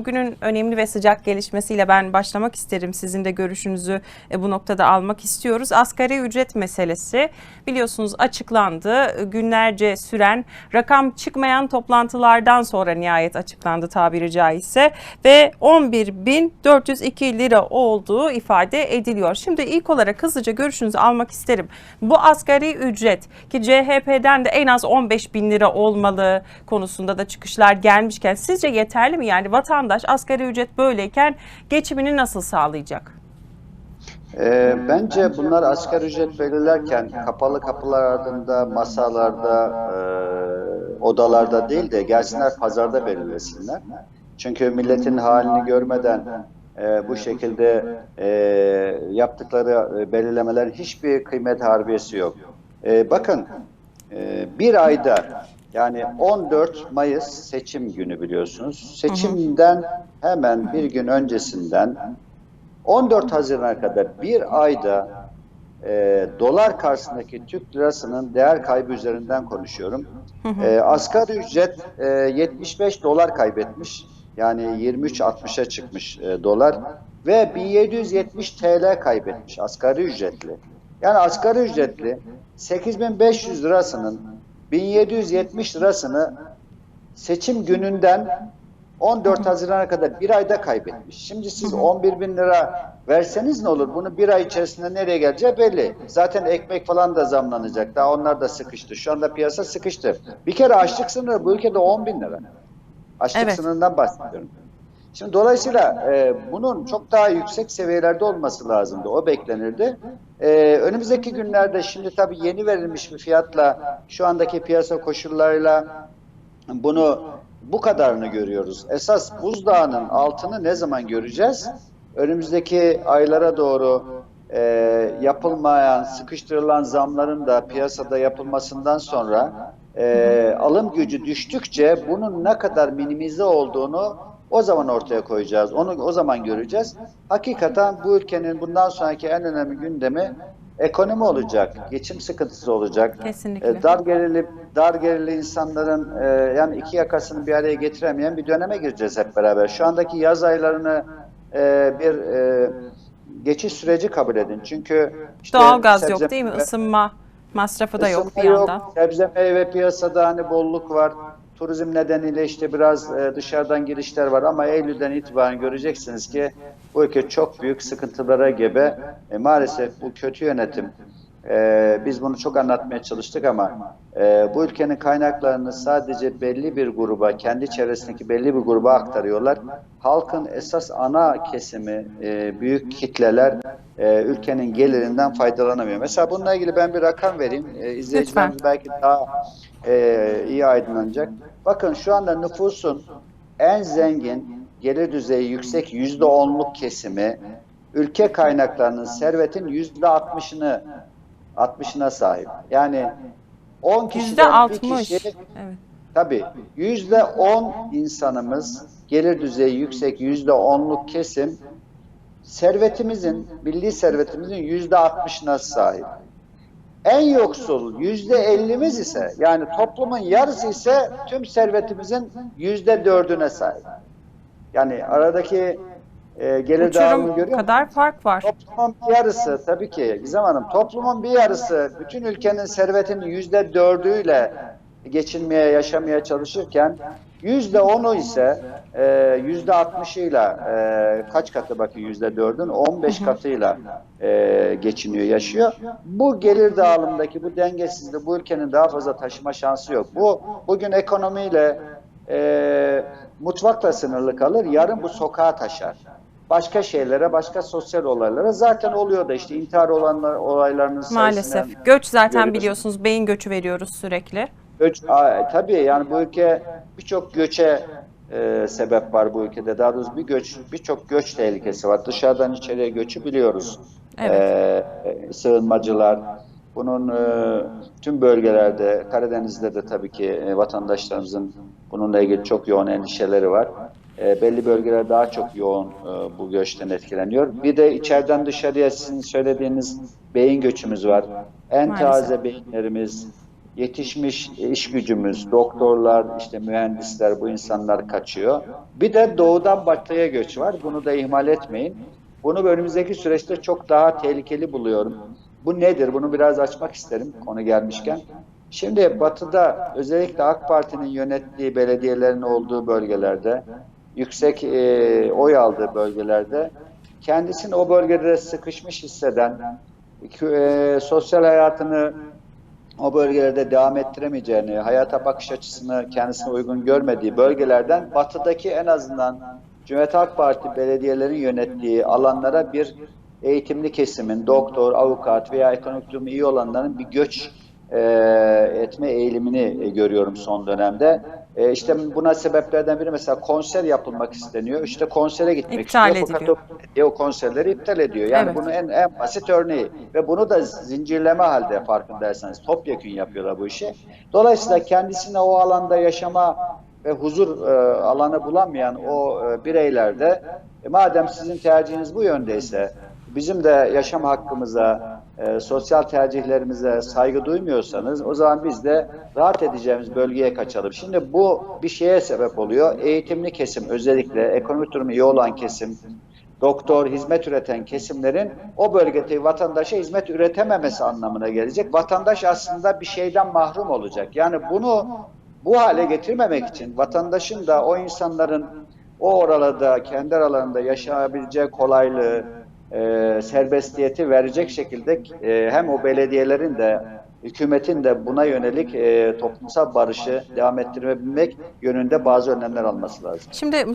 bugünün önemli ve sıcak gelişmesiyle ben başlamak isterim. Sizin de görüşünüzü e, bu noktada almak istiyoruz. Asgari ücret meselesi biliyorsunuz açıklandı. Günlerce süren rakam çıkmayan toplantılardan sonra nihayet açıklandı tabiri caizse ve 11.402 lira olduğu ifade ediliyor. Şimdi ilk olarak hızlıca görüşünüzü almak isterim. Bu asgari ücret ki CHP'den de en az 15 bin lira olmalı konusunda da çıkışlar gelmişken sizce yeterli mi? Yani vatandaş asgari ücret böyleyken geçimini nasıl sağlayacak? Ee, bence bunlar asgari ücret belirlerken kapalı kapılar ardında, masalarda, e, odalarda değil de gelsinler pazarda belirlesinler. Çünkü milletin halini görmeden e, bu şekilde e, yaptıkları e, belirlemelerin hiçbir kıymet harbiyesi yok. E, bakın e, bir ayda yani 14 Mayıs seçim günü biliyorsunuz. Seçimden hemen bir gün öncesinden 14 Haziran'a kadar bir ayda e, dolar karşısındaki Türk lirasının değer kaybı üzerinden konuşuyorum. E, asgari ücret e, 75 dolar kaybetmiş. Yani 23.60'a çıkmış e, dolar ve 1770 TL kaybetmiş asgari ücretli. Yani asgari ücretli 8500 lirasının 1770 lirasını seçim gününden 14 Haziran'a kadar bir ayda kaybetmiş. Şimdi siz 11 bin lira verseniz ne olur? Bunu bir ay içerisinde nereye geleceği belli. Zaten ekmek falan da zamlanacak. Daha onlar da sıkıştı. Şu anda piyasa sıkıştı. Bir kere açlık sınırı bu ülkede 10 bin lira. Açlık Evet. sınırından bahsediyorum. Şimdi dolayısıyla e, bunun çok daha yüksek seviyelerde olması lazımdı. O beklenirdi. E, önümüzdeki günlerde şimdi tabii yeni verilmiş bir fiyatla şu andaki piyasa koşullarıyla bunu bu kadarını görüyoruz. Esas buzdağının altını ne zaman göreceğiz? Önümüzdeki aylara doğru e, yapılmayan, sıkıştırılan zamların da piyasada yapılmasından sonra e, alım gücü düştükçe bunun ne kadar minimize olduğunu o zaman ortaya koyacağız. Onu o zaman göreceğiz. Hakikaten bu ülkenin bundan sonraki en önemli gündemi ekonomi olacak, geçim sıkıntısı olacak. Kesinlikle. E, dar gelirli dar gelirli insanların e, yani iki yakasını bir araya getiremeyen bir döneme gireceğiz hep beraber. Şu andaki yaz aylarını e, bir geçiş süreci kabul edin. Çünkü işte Doğalgaz sebze yok değil mi? Isınma masrafı da yok ısınma bir yandan. Sebze meyve piyasada hani bolluk var. Turizm nedeniyle işte biraz e, dışarıdan girişler var ama Eylül'den itibaren göreceksiniz ki bu ülke çok büyük sıkıntılara gebe. E, maalesef bu kötü yönetim. E, biz bunu çok anlatmaya çalıştık ama e, bu ülkenin kaynaklarını sadece belli bir gruba, kendi çevresindeki belli bir gruba aktarıyorlar. Halkın esas ana kesimi, e, büyük kitleler e, ülkenin gelirinden faydalanamıyor. Mesela bununla ilgili ben bir rakam vereyim. E, izleyicilerimiz belki daha e, iyi aydınlanacak. Bakın şu anda nüfusun en zengin, gelir düzeyi yüksek yüzde onluk kesimi ülke kaynaklarının servetin yüzde altmışını 60'ına sahip. Yani 10 Yüzde kişiden bir 60. kişi Evet. Tabii yüzde on insanımız gelir düzeyi yüksek yüzde onluk kesim servetimizin, milli servetimizin yüzde altmışına sahip. En yoksul yüzde ellimiz ise yani toplumun yarısı ise tüm servetimizin yüzde dördüne sahip. Yani aradaki e, gelir dağılımını görüyor kadar fark var. Toplumun bir yarısı tabii ki Gizem Hanım toplumun bir yarısı bütün ülkenin servetinin yüzde dördüyle geçinmeye yaşamaya çalışırken yüzde onu ise e, yüzde altmışıyla e, kaç katı bakın yüzde dördün on beş katıyla e, geçiniyor yaşıyor. Bu gelir dağılımındaki bu dengesizliği bu ülkenin daha fazla taşıma şansı yok. Bu bugün ekonomiyle e, mutfakla sınırlı kalır yarın bu sokağa taşar başka şeylere, başka sosyal olaylara zaten oluyor da işte intihar olanlar olaylarının Maalesef. Göç zaten görüyoruz. biliyorsunuz beyin göçü veriyoruz sürekli. Göç, Aa, tabii yani bu ülke birçok göçe e, sebep var bu ülkede. Daha doğrusu bir göç, birçok göç tehlikesi var. Dışarıdan içeriye göçü biliyoruz. Evet. E, sığınmacılar. Bunun e, tüm bölgelerde, Karadeniz'de de tabii ki e, vatandaşlarımızın bununla ilgili çok yoğun endişeleri var. E, belli bölgeler daha çok yoğun e, bu göçten etkileniyor. Bir de içeriden dışarıya sizin söylediğiniz beyin göçümüz var. En Maalesef. taze beyinlerimiz, yetişmiş iş gücümüz, doktorlar, işte mühendisler bu insanlar kaçıyor. Bir de doğudan batıya göç var. Bunu da ihmal etmeyin. Bunu önümüzdeki süreçte çok daha tehlikeli buluyorum. Bu nedir? Bunu biraz açmak isterim konu gelmişken. Şimdi batıda özellikle AK Parti'nin yönettiği belediyelerin olduğu bölgelerde, yüksek e, oy aldığı bölgelerde kendisini o bölgede sıkışmış hisseden, e, sosyal hayatını o bölgelerde devam ettiremeyeceğini, hayata bakış açısını kendisine uygun görmediği bölgelerden batıdaki en azından Cumhuriyet Halk Parti belediyelerin yönettiği alanlara bir eğitimli kesimin, doktor, avukat veya ekonomik durumu iyi olanların bir göç e, etme eğilimini e, görüyorum son dönemde. E, işte buna sebeplerden biri mesela konser yapılmak isteniyor. İşte konsere gitmek İptal istiyor. Fakat ediliyor. o belediye o konserleri iptal ediyor. Yani Evet. bunu en, en basit örneği ve bunu da zincirleme halde farkındaysanız topyekün yapıyorlar bu işi. Dolayısıyla kendisine o alanda yaşama ve huzur e, alanı bulamayan o e, bireylerde e, madem sizin tercihiniz bu yöndeyse bizim de yaşam hakkımıza, e, sosyal tercihlerimize saygı duymuyorsanız o zaman biz de rahat edeceğimiz bölgeye kaçalım. Şimdi bu bir şeye sebep oluyor. Eğitimli kesim özellikle ekonomik durumu iyi olan kesim, doktor, hizmet üreten kesimlerin o bölgedeki vatandaşa hizmet üretememesi anlamına gelecek. Vatandaş aslında bir şeyden mahrum olacak. Yani bunu bu hale getirmemek için vatandaşın da o insanların o oralarda kendi aralarında yaşayabileceği kolaylığı, e, serbestiyeti verecek şekilde e, hem o belediyelerin de hükümetin de buna yönelik e, toplumsal barışı devam ettirebilmek yönünde bazı önlemler alması lazım. Şimdi